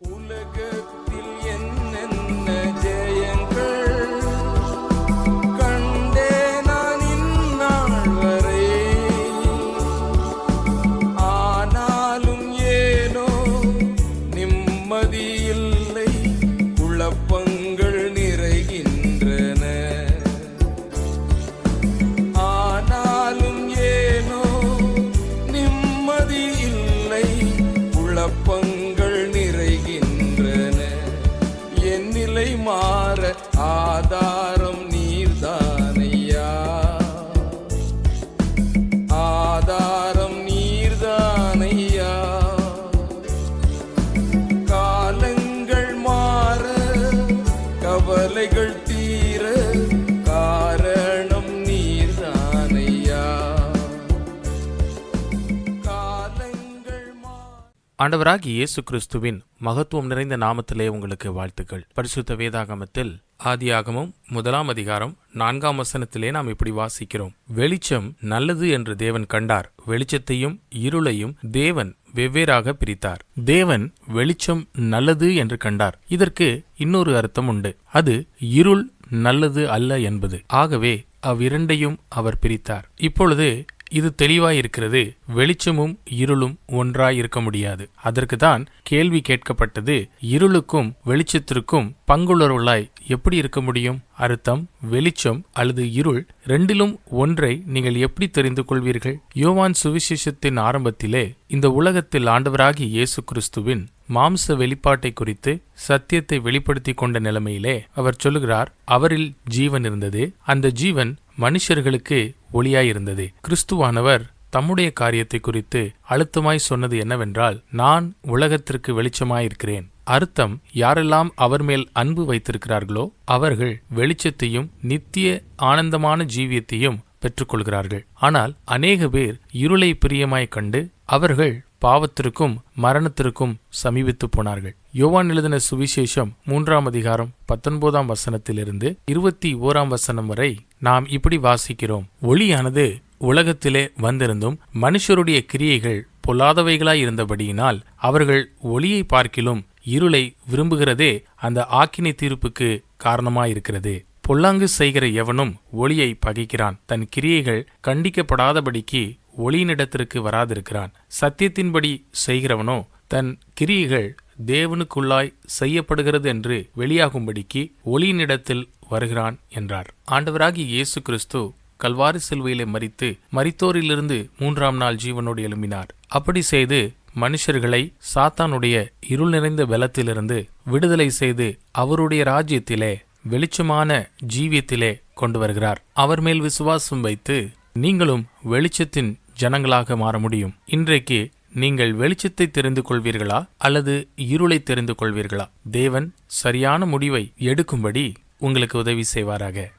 உலகத்தில் என்னென்ன ஜெயங்கள்? கண்டே நான் இந்நாள் வரை. ஆனாலும் ஏனோ நிம்மதியில்லை குழப்பங்கள் ஆதாரம் நீர்தானையா? ஆதாரம் நீர்தானையா? காலங்கள் மாற கவலைகள் தீர காரணம் நீர்தானையா? காலங்கள் ஆண்டவராகி இயேசு கிறிஸ்துவின் மகத்துவம் நிறைந்த நாமத்திலே உங்களுக்கு வாழ்த்துக்கள். பரிசுத்த வேதாகமத்தில் ஆதியாகமும் முதலாம் அதிகாரம் நான்காம் வசனத்திலே நாம் இப்படி வாசிக்கிறோம். வெளிச்சம் நல்லது என்று தேவன் கண்டார். வெளிச்சத்தையும் இருளையும் தேவன் வெவ்வேறாக பிரித்தார். தேவன் வெளிச்சம் நல்லது என்று கண்டார். இதற்கு இன்னொரு அர்த்தம் உண்டு. அது இருள் நல்லது அல்ல என்பது. ஆகவே அவ்விரண்டையும் அவர் பிரித்தார். இப்பொழுது இது தெளிவாயிருக்கிறது. வெளிச்சமும் இருளும் ஒன்றாய் இருக்க முடியாது. அதற்குதான் கேள்வி கேட்கப்பட்டது இருளுக்கும் வெளிச்சத்திற்கும் பங்குள்ளவர்களாய் எப்படி இருக்க முடியும்? அர்த்தம் வெளிச்சம் அல்லது இருள் ரெண்டிலும் ஒன்றை நீங்கள் எப்படி தெரிந்து கொள்வீர்கள்? யோவான் சுவிசேஷத்தின் ஆரம்பத்திலே இந்த உலகத்தில் ஆண்டவராகி இயேசு கிறிஸ்துவின் மாம்ச வெளிப்பாட்டை குறித்து சத்தியத்தை வெளிப்படுத்தி கொண்ட நிலைமையிலே அவர் சொல்லுகிறார் அவரில் ஜீவன் இருந்தது. அந்த ஜீவன் மனுஷர்களுக்கு ஒளியாயிருந்தது. கிறிஸ்துவானவர் தம்முடைய காரியத்தை குறித்து அழுத்தமாய் சொன்னது என்னவென்றால் நான் உலகத்திற்கு வெளிச்சமாயிருக்கிறேன். அர்த்தம் யாரெல்லாம் அவர் மேல் அன்பு வைத்திருக்கிறார்களோ அவர்கள் வெளிச்சத்தையும் நித்திய ஆனந்தமான ஜீவியத்தையும் பெற்றுக்கொள்கிறார்கள். ஆனால் அநேக பேர் இருளை பிரியமாய் கண்டு அவர்கள் பாவத்திற்கும் மரணத்திற்கும் சமீபித்து போனார்கள். யோவான் எழுதின சுவிசேஷம் மூன்றாம் அதிகாரம் பத்தொன்பதாம் வசனத்திலிருந்து இருபத்தி ஓராம் வசனம் வரை நாம் இப்படி வாசிக்கிறோம். ஒளியானது உலகத்திலே வந்திருந்தும் மனுஷருடைய கிரியைகள் பொல்லாதவைகளாயிருந்தபடியினால் அவர்கள் ஒளியை பார்க்கிலும் இருளை விரும்புகிறதே அந்த ஆக்கினை தீர்ப்புக்கு காரணமாயிருக்கிறது. பொல்லாங்கு செய்கிற எவனும் ஒளியை பகைக்கிறான். தன் கிரியைகள் கண்டிக்கப்படாதபடிக்கு ஒளியினிடத்திற்கு வராதிருக்கிறான். சத்தியத்தின்படி செய்கிறவனோ தன் கிரியைகள் தேவனுக்குள்ளாய் செய்யப்படுகிறது என்று வெளியாகும்படிக்கு ஒளியினிடத்தில் வருகிறான் என்றார். ஆண்டவராகிய இயேசு கிறிஸ்து கல்வாரி சிலுவையிலே மறித்து மரித்தோரிலிருந்து மூன்றாம் நாள் ஜீவனோடு எழும்பினார். அப்படி செய்து மனுஷர்களை சாத்தானுடைய இருள் நிறைந்த பலத்திலிருந்து விடுதலை செய்து அவருடைய ராஜ்யத்திலே வெளிச்சமான ஜீவியத்திலே கொண்டு வருகிறார். அவர் மேல் விசுவாசம் வைத்து நீங்களும் வெளிச்சத்தின் ஜனங்களாக மாற முடியும். இன்றைக்கு நீங்கள் வெளிச்சத்தை தெரிந்து கொள்வீர்களா அல்லது இருளை தெரிந்து கொள்வீர்களா? தேவன் சரியான முடிவை எடுக்கும்படி உங்களுக்கு உதவி செய்வாராக.